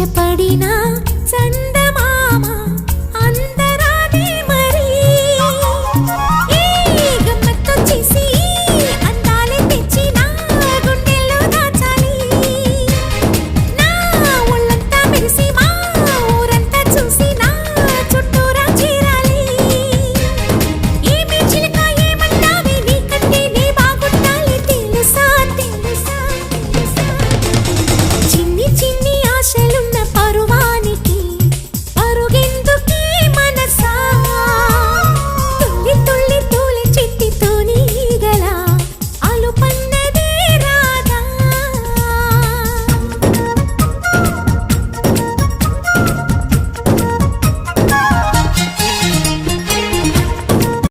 ఆశపడినా చందమా